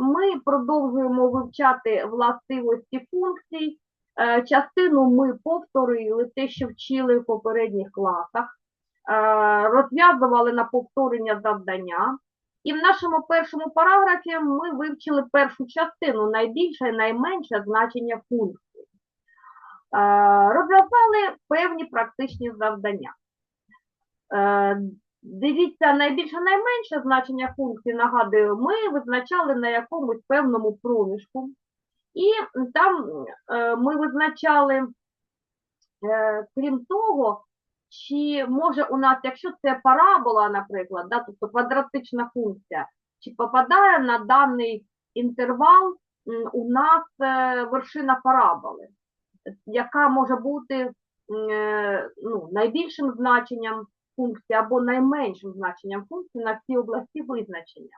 ми продовжуємо вивчати властивості функцій. Е, Частину ми повторили те, що вчили в попередніх класах, е, розв'язували на повторення завдання. І в нашому першому параграфі ми вивчили першу частину найбільше і найменше значення функцій. Е, Розв'язали певні практичні завдання. Дивіться, найбільше найменше значення функції, нагадую, ми визначали на якомусь певному проміжку. І там е, ми визначали, е, крім того, чи може у нас, якщо це парабола, наприклад, да, тобто квадратична функція, чи попадає на даний інтервал у нас е, вершина параболи, яка може бути ну, найбільшим значенням функції або найменшим значенням функції на цій області визначення.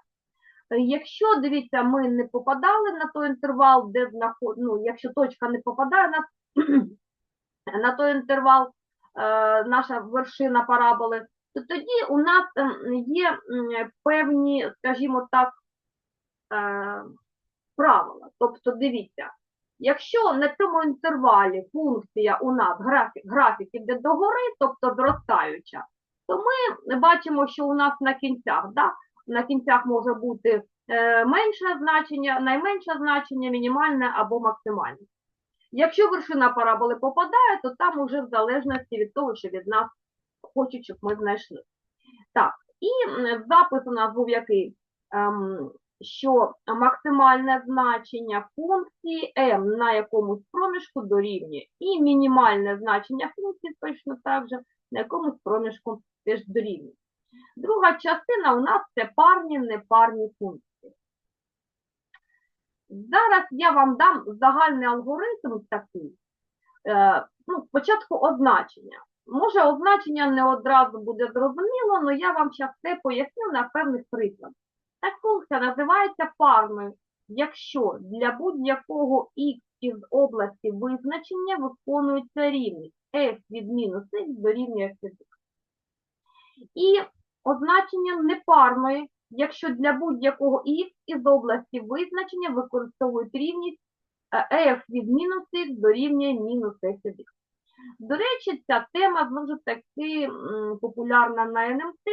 Е, Якщо, дивіться, ми не попадали на той інтервал, де знаход... ну, якщо точка не попадає на, на той інтервал, е, наша вершина параболи, то тоді у нас ем, є певні, скажімо так, е, правила. Тобто, дивіться, якщо на цьому інтервалі функція у нас графік, графік іде догори, тобто зростаюча, то ми бачимо, що у нас на кінцях, да, на кінцях може бути е, менше значення, найменше значення, мінімальне або максимальне. Якщо вершина параболи попадає, то там уже в залежності від того, що від нас хочуть, щоб ми знайшли. Так, і запис у нас був який? Ем, що максимальне значення функції m на якомусь проміжку дорівнює, і мінімальне значення функції точно так же на якомусь проміжку теж дорівнює. Друга частина у нас це парні, непарні функції. Зараз я вам дам загальний алгоритм такий. Е, ну, спочатку означення. Може, означення не одразу буде зрозуміло, але я вам зараз це поясню на певних прикладах. Так функція називається парною, якщо для будь-якого х із області визначення виконується рівність f від мінус х дорівнює f від х. І означення непарної, якщо для будь-якого х із області визначення використовують рівність е, f від мінус х дорівнює мінус f від х. До речі, ця тема знову ж таки популярна на НМТ,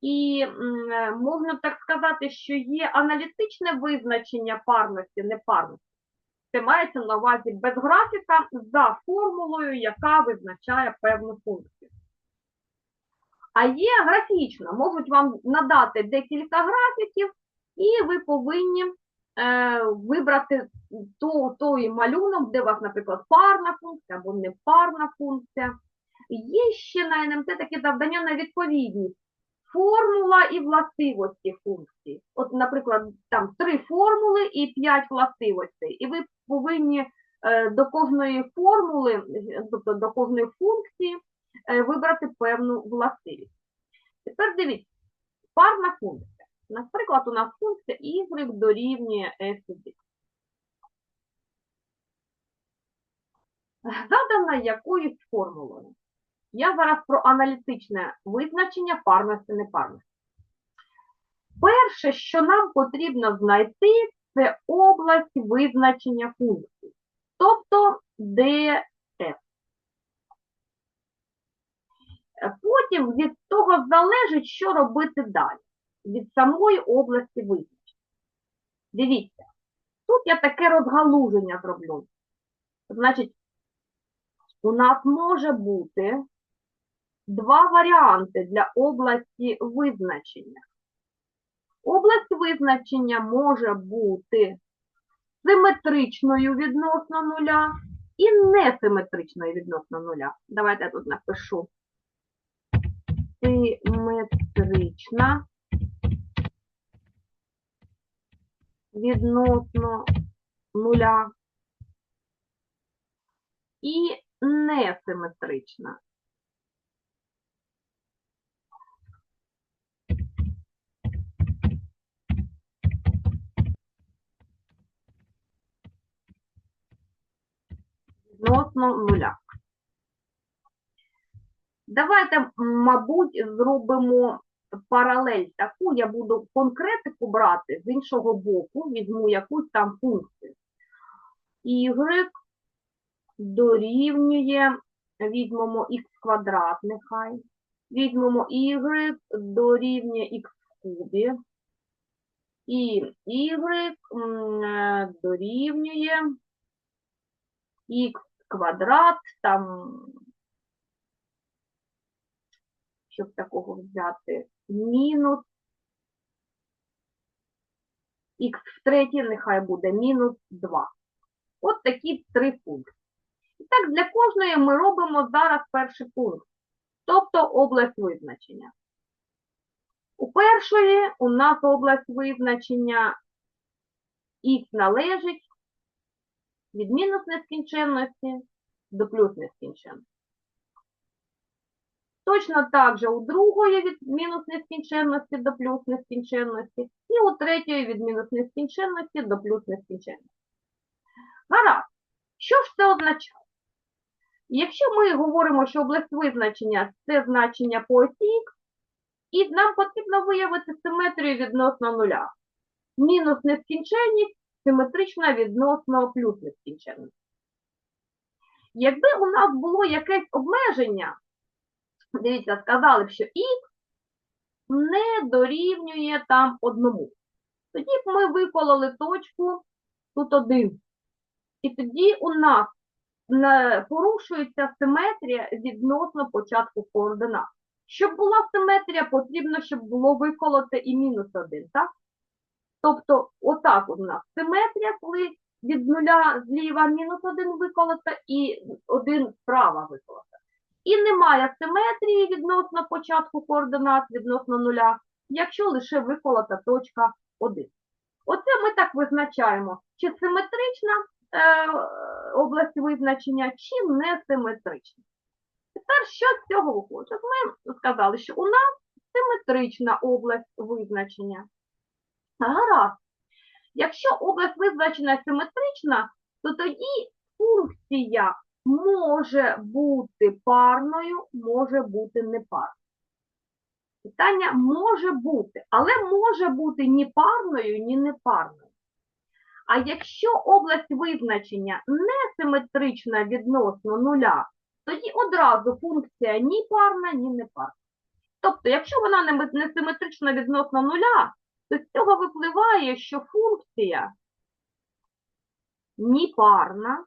і е, можна так сказати, що є аналітичне визначення парності, непарності. Це мається на увазі без графіка за формулою, яка визначає певну функцію. А є графічна, можуть вам надати декілька графіків, і ви повинні е, вибрати ту, той малюнок, де у вас, наприклад, парна функція або непарна функція. Є ще на НМТ таке завдання на відповідність. Формула і властивості функції. От, наприклад, там три формули і п'ять властивостей. І ви повинні е, до кожної формули, тобто до кожної функції, вибрати певну властивість. Тепер дивіться, парна функція. Наприклад, у нас функція y дорівнює f від x. Задана якоюсь формулою. Я зараз про аналітичне визначення парності непарності. Перше, що нам потрібно знайти, це область визначення функцій, тобто DF. Потім від того залежить, що робити далі, від самої області визначення. Дивіться, тут я таке розгалуження зроблю. Значить, у нас може бути два варіанти для області визначення. Область визначення може бути симетричною відносно нуля і несиметричною відносно нуля. Давайте я тут напишу. Симетрична відносно нуля і несиметрична. Відносно нуля. Давайте, мабуть, зробимо паралель таку, я буду конкретику брати з іншого боку, візьму якусь там функцію. Y дорівнює, візьмемо х квадрат нехай, візьмемо y дорівнює х кубі, і y дорівнює х квадрат, там, щоб такого взяти, мінус х в третій нехай буде мінус 2. От такі три пункти. І так, для кожної ми робимо зараз перший пункт, тобто область визначення. У першої у нас область визначення х належить від мінус нескінченності до плюс нескінченності. Точно так же у другої від мінус нескінченності до плюс нескінченності, і у третьої від мінус нескінченності до плюс нескінченності. Гаразд, що ж це означає? Якщо ми говоримо, що область визначення це значення по осі Х, і нам потрібно виявити симетрію відносно нуля. Мінус нескінченність симетрична відносно плюс нескінченність. Якби у нас було якесь обмеження, дивіться, сказали б, що х не дорівнює там одному. Тоді б ми викололи точку тут один. І тоді у нас порушується симетрія відносно початку координат. Щоб була симетрія, потрібно, щоб було виколоте і мінус один, так? Тобто, отак у нас симетрія, коли від нуля зліва мінус один виколота і один справа виколота. І немає симетрії відносно початку координат, відносно нуля, якщо лише виколота точка 1. Оце ми так визначаємо, чи симетрична е, область визначення, чи не симетрична. Тепер що з цього виходить? Ми сказали, що у нас симетрична область визначення. Гаразд. Якщо область визначена симетрична, то тоді функція може бути парною, може бути непарною. Питання може бути, але може бути ні парною, ні непарною. А якщо область визначення не симетрична відносно нуля, тоді одразу функція ні парна, ні непарна. Тобто, якщо вона не не симетрична відносно нуля, то з цього випливає, що функція ні парна,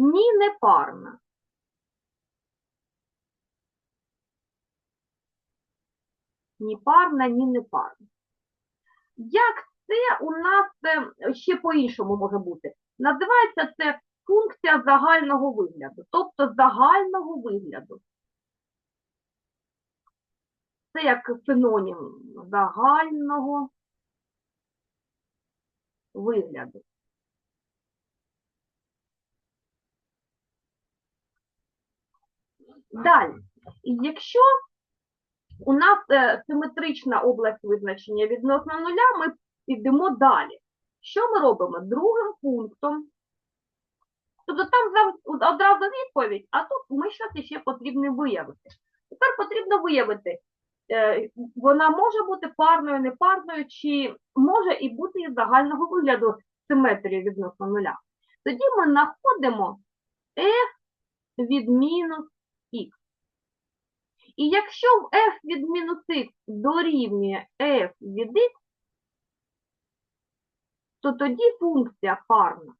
ні непарна. Ні парна, ні непарна. Як це у нас е, ще по-іншому може бути? Називається це функція загального вигляду, тобто загального вигляду. Це як синонім загального вигляду. Далі, якщо у нас е, симетрична область визначення відносно нуля, ми підемо далі. Що ми робимо? Другим пунктом. Тобто там одразу відповідь, а тут ми щось ще потрібно виявити. Тепер потрібно виявити, е, вона може бути парною, непарною, чи може і бути із загального вигляду симетрії відносно нуля. Тоді ми знаходимо f від мінус. І якщо f від мінус х дорівнює f від х, то тоді функція парна.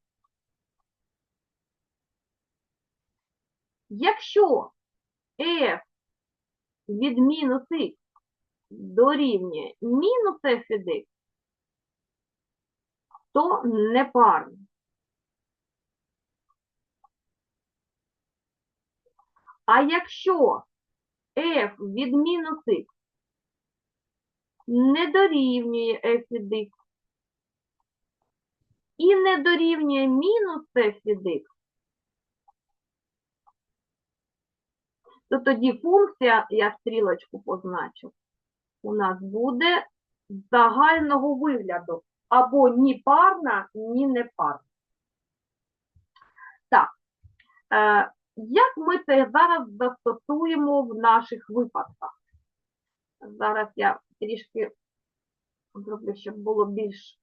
Якщо f від мінус х дорівнює мінус f від х, то не парна. А якщо f від мінус х не дорівнює f від х. І не дорівнює мінус f від х, то тоді функція, я стрілочку позначу, у нас буде загального вигляду. Або ні парна, ні непарна. Так, е, Як ми це зараз застосуємо в наших випадках? Зараз я трішки зроблю, щоб було більш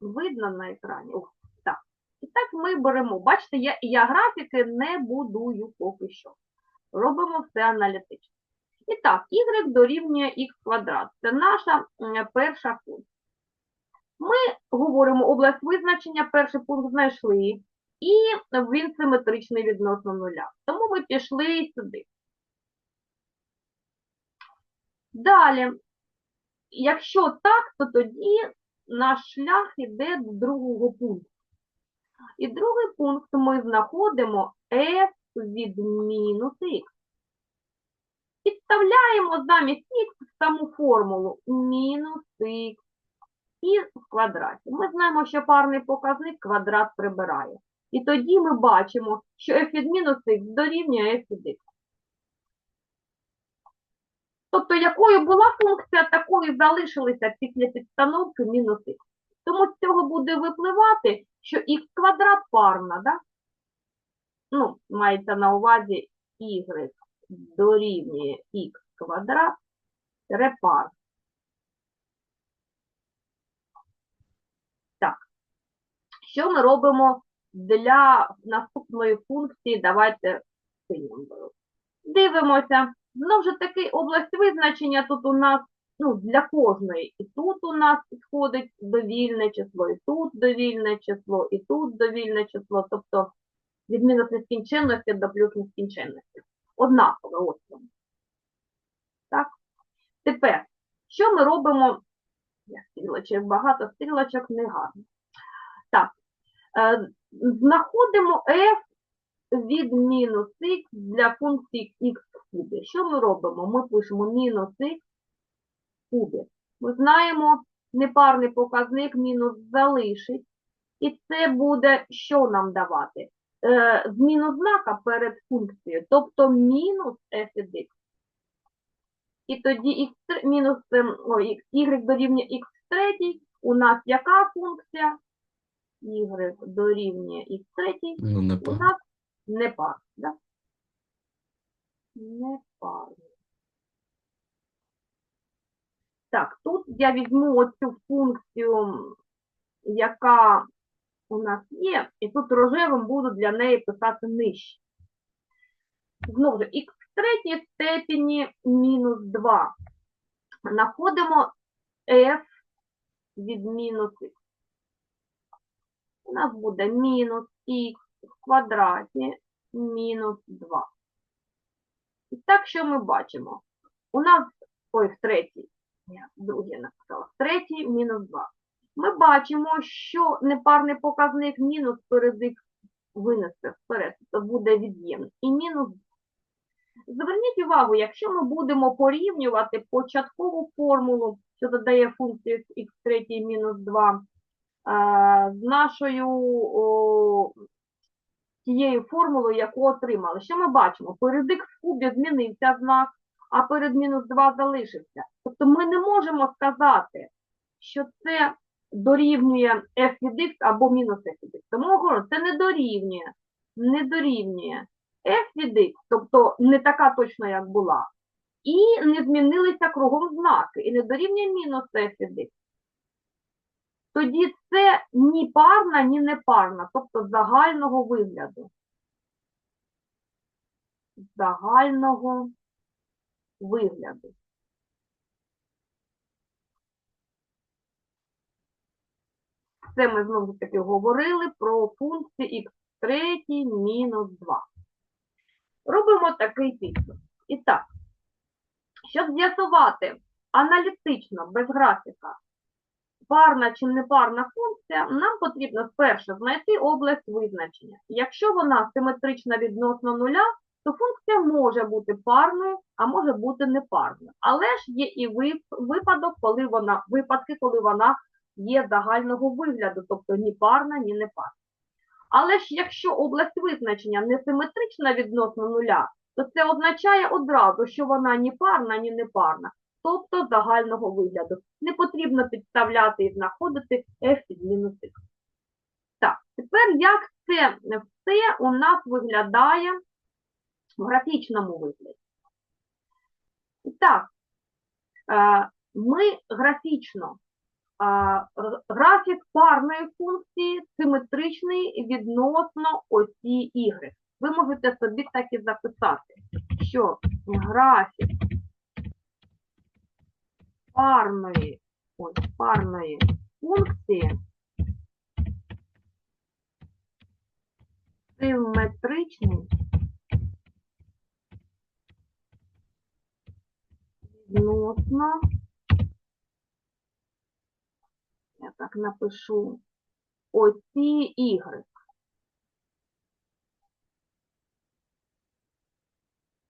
видно на екрані. Ух, так. І так ми беремо. Бачите, я, я графіки не будую поки що. Робимо все аналітично. І так, y дорівнює х квадрат. Це наша перша функція. Ми говоримо область визначення, перший пункт знайшли, і він симетричний відносно нуля. Тому ми пішли сюди. Далі, якщо так, то тоді наш шлях йде до другого пункту. І другий пункт ми знаходимо f від мінус х. Підставляємо замість х саму формулу мінус х і в квадраті. Ми знаємо, що парний показник квадрат прибирає. І тоді ми бачимо, що f від мінус х дорівнює f від х. Тобто, якою була функція, такою залишилися після підстановки мінус х. Тому з цього буде випливати, що х квадрат парна, да? ну, мається на увазі y дорівнює х квадрат репар. Так, що ми робимо для наступної функції? Давайте синім беру. Дивимося. Знову ж таки, область визначення тут у нас ну, для кожної. І тут у нас підходить довільне число, і тут довільне число, і тут довільне число. Тобто від мінус нескінченності до плюс нескінченності. Однакове ось. Так? Тепер, що ми робимо? Я стрілочок, багато стрілочок не гарно. Так, знаходимо f від мінус х для функції х в кубі. Що ми робимо? Ми пишемо мінус х в кубі. Ми знаємо, непарний показник мінус залишить. І це буде що нам давати? Е, зміну знака перед функцією, тобто мінус f від х. І тоді x, мінус ем, ой, y дорівнює x в третій. У нас яка функція? Y дорівнює x в третій. Ну, не У нас не пар, да? Не парний. Так, тут я візьму оцю функцію, яка у нас є, і тут рожевим буду для неї писати нижче. Знову ж, х в третій степені мінус 2. Знаходимо f від мінус х. У нас буде мінус х в квадраті мінус 2. І так, що ми бачимо? У нас, ой, в третій, я другий написала, в третій мінус 2. Ми бачимо, що непарний показник мінус перед х винесе вперед, то буде від'ємний. І мінус 2. Зверніть увагу, якщо ми будемо порівнювати початкову формулу, що задає функцію х в третій мінус 2, а, з нашою тією формулою, яку отримали. Що ми бачимо? Перед х в кубі змінився знак, а перед мінус 2 залишився. Тобто ми не можемо сказати, що це дорівнює f від х або мінус f від х. Тому я говорю, це не дорівнює, не дорівнює f від х, тобто не така точно, як була, і не змінилися кругом знаки, і не дорівнює мінус f від х. Тоді це ні парна, ні непарна, тобто загального вигляду. Загального вигляду. Це ми знову таки говорили про функції х третій мінус 2. Робимо такий підпис. І так, щоб з'ясувати аналітично, без графіка, парна чи непарна функція, нам потрібно спершу знайти область визначення. Якщо вона симетрична відносно нуля, то функція може бути парною, а може бути непарною. Але ж є і випадок, коли вона, випадки, коли вона є загального вигляду, тобто ні парна, ні непарна. Але ж якщо область визначення не симетрична відносно нуля, то це означає одразу, що вона ні парна, ні непарна, тобто загального вигляду. Не потрібно підставляти і знаходити f від мінус х. Так, тепер як це все у нас виглядає в графічному вигляді. Так, е, ми графічно е, графік парної функції симетричний відносно осі Y. Ви можете собі так і записати, що графік парної, ось, парної функції симетричний відносно, я так напишу, оці Y.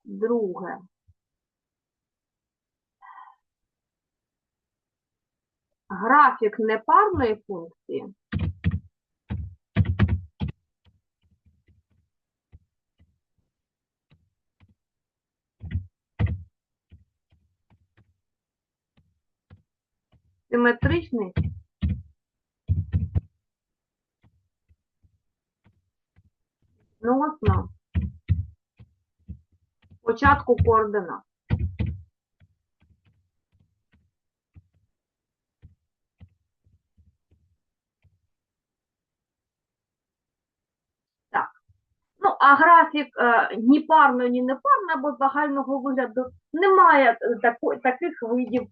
Друге. Графік непарної функції. Симетричний. Відносно. Початку координат. Так. Ну, а графік е, ні парного, ні непарного або загального вигляду немає е, тако- таких видів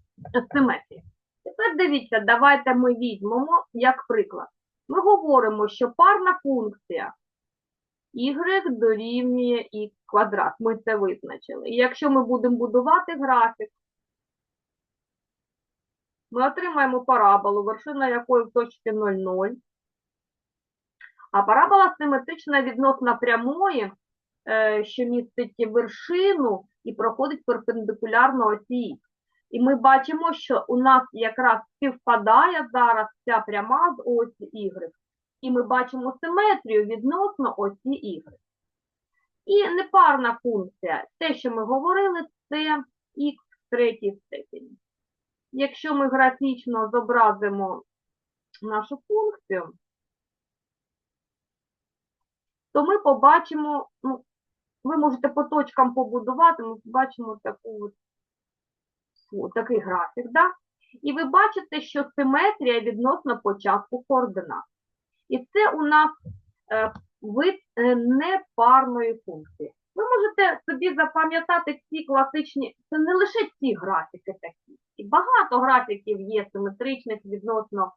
симетрії. Тепер дивіться, давайте ми візьмемо як приклад. Ми говоримо, що парна функція y дорівнює х квадрат. Ми це визначили. І якщо ми будемо будувати графік, ми отримаємо параболу, вершина якої в точці 0,0. А парабола симетрична відносно прямої, е, що містить вершину і проходить перпендикулярно осі. І ми бачимо, що у нас якраз співпадає зараз ця пряма з осі Y. І ми бачимо симетрію відносно осі Y. І непарна функція, те, що ми говорили, це х в третій степені. Якщо ми графічно зобразимо нашу функцію, то ми побачимо, ну, ви можете по точкам побудувати, ми бачимо таку от, о, такий графік, да? і ви бачите, що симетрія відносно початку координат. І це у нас е, вид е, непарної функції. Ви можете собі запам'ятати ці класичні, це не лише ці графіки такі. І багато графіків є симетричних відносно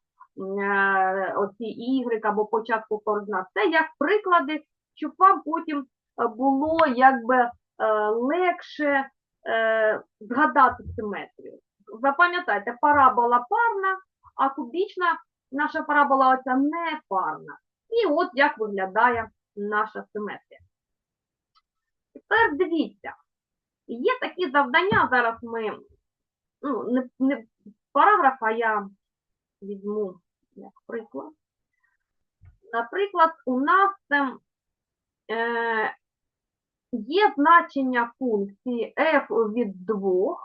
оці Y або початку координат. Це як приклади, щоб вам потім е, було якби е, легше е, згадати симетрію. Запам'ятайте, парабола парна, а кубічна наша парабола оця не парна. І от як виглядає наша симетрія. Тепер дивіться, є такі завдання, зараз ми, ну, не, не параграф, а я візьму як приклад. Наприклад, у нас е, є значення функції f від 2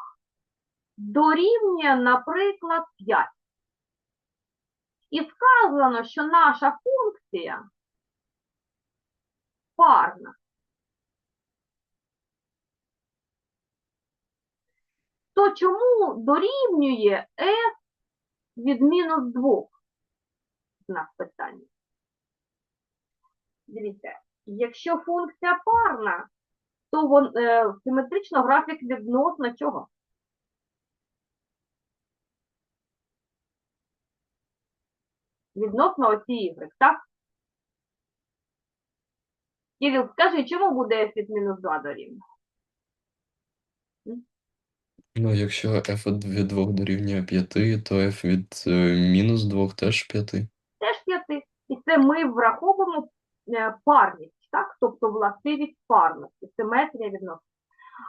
дорівнює, наприклад, 5. І сказано, що наша функція парна. То чому дорівнює f від мінус 2? Знак питання. Дивіться, якщо функція парна, то вон, е, симетрично графік відносно чого? Відносно оці y, так? Кирил, скажи, чому буде f від мінус 2 дорівнює? Ну, якщо f від 2 дорівнює 5, то f від е, мінус 2 теж 5. Теж 5. І це ми враховуємо е, парність, так? Тобто властивість парності, симетрія відносно.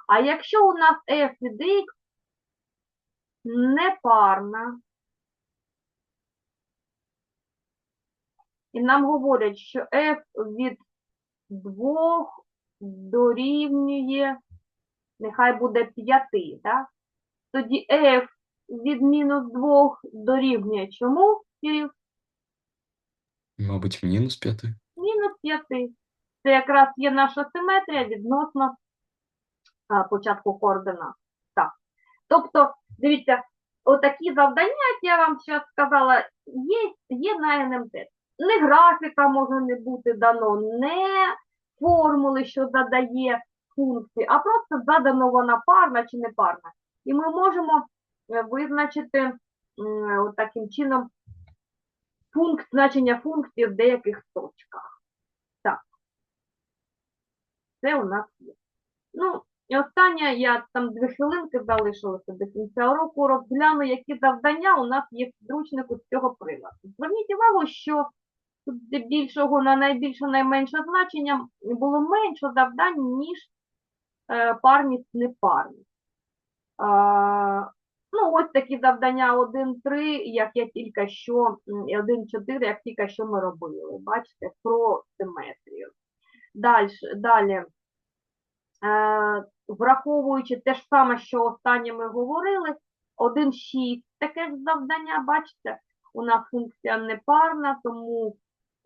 А якщо у нас f від x непарна, і нам говорять, що f від 2 дорівнює, нехай буде 5, так? Тоді f від мінус 2 дорівнює чому, Кирил? Мабуть, мінус 5. Мінус 5. Це якраз є наша симетрія відносно а, початку координат. Так. Тобто, дивіться, отакі завдання, як я вам зараз сказала, є, є на НМТ. Не графіка може не бути дано, не формули, що задає функції, а просто задано вона парна чи не парна. І ми можемо е, визначити от таким чином пункт значення функції в деяких точках. Так. Це у нас є. Ну, і останнє, я там дві хвилинки залишилося до кінця року, розгляну, які завдання у нас є в підручнику з цього приладу. Зверніть увагу, що тут здебільшого на найбільше найменше значення було менше завдань, ніж е, парність непарність. Ну, ось такі завдання 1-3, як я тільки що, м, і 1-4, як тільки що ми робили. Бачите, про симетрію. Далі, далі. Е, враховуючи те ж саме, що останнє ми говорили, 1,6 таке ж завдання, бачите, у нас функція непарна, тому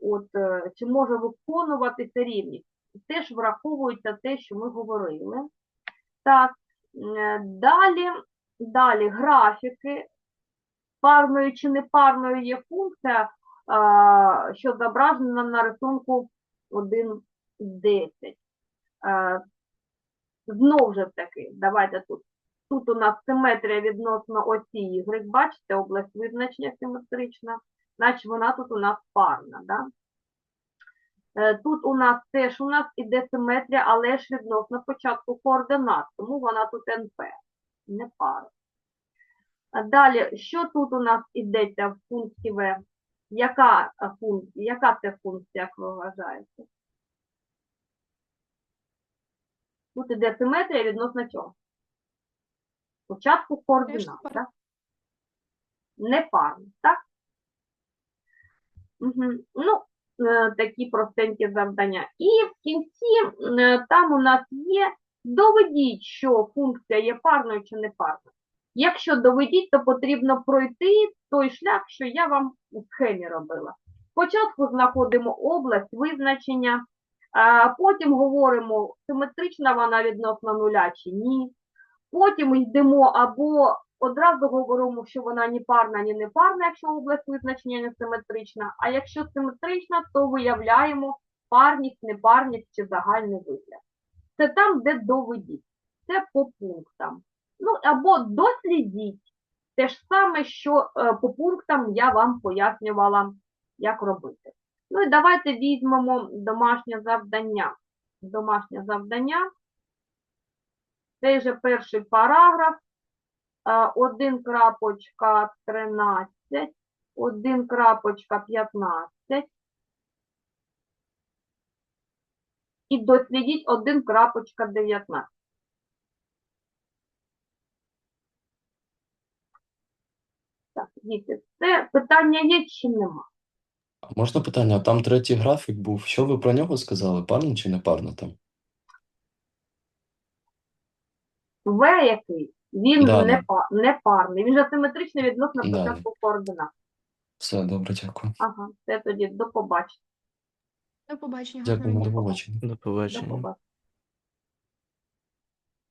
от, е, чи може виконуватися рівність. Теж враховується те, що ми говорили. Так, далі, далі графіки. Парною чи непарною є функція, що зображена на рисунку 1.10. Е, Знов же таки, давайте тут. Тут у нас симетрія відносно осі Y, бачите, область визначення симетрична, значить вона тут у нас парна. Да? Е, Тут у нас теж у нас іде симетрія, але ж відносно початку координат, тому вона тут НП, не пара. Далі, що тут у нас йдеться в функції В? Яка функція, яка це функція, як ви вважаєте? Тут іде симетрія відносно чого? Початку координат, так? Не парно, так? Угу. Ну, такі простенькі завдання. І в кінці е, там у нас є доведіть, що функція є парною чи не парною. Якщо доведіть, то потрібно пройти той шлях, що я вам у схемі робила. Спочатку знаходимо область визначення, потім говоримо, симетрична вона відносно нуля чи ні. Потім йдемо або одразу говоримо, що вона ні парна, ні не парна, якщо область визначення не симетрична. А якщо симетрична, то виявляємо парність, непарність чи загальний вигляд. Це там, де доведіть. Це по пунктам. Ну, або дослідіть. Те ж саме, що е, по пунктам я вам пояснювала, як робити. Ну і давайте візьмемо домашнє завдання. Домашнє завдання. Цей же перший параграф. 1.13, 1.15 і дослідіть 1.19. Так, діти, це питання є чи нема? Можна питання? Там третій графік був. Що ви про нього сказали? Парно чи не парно там? В який? Він Да, не, да. па- не парний. Він же симетричний відносно Да. початку координат. Все, добре, дякую. Ага, це тоді до побачення. До побачення. Дякую, гарного до дня. побачення. До До побачення. побачення.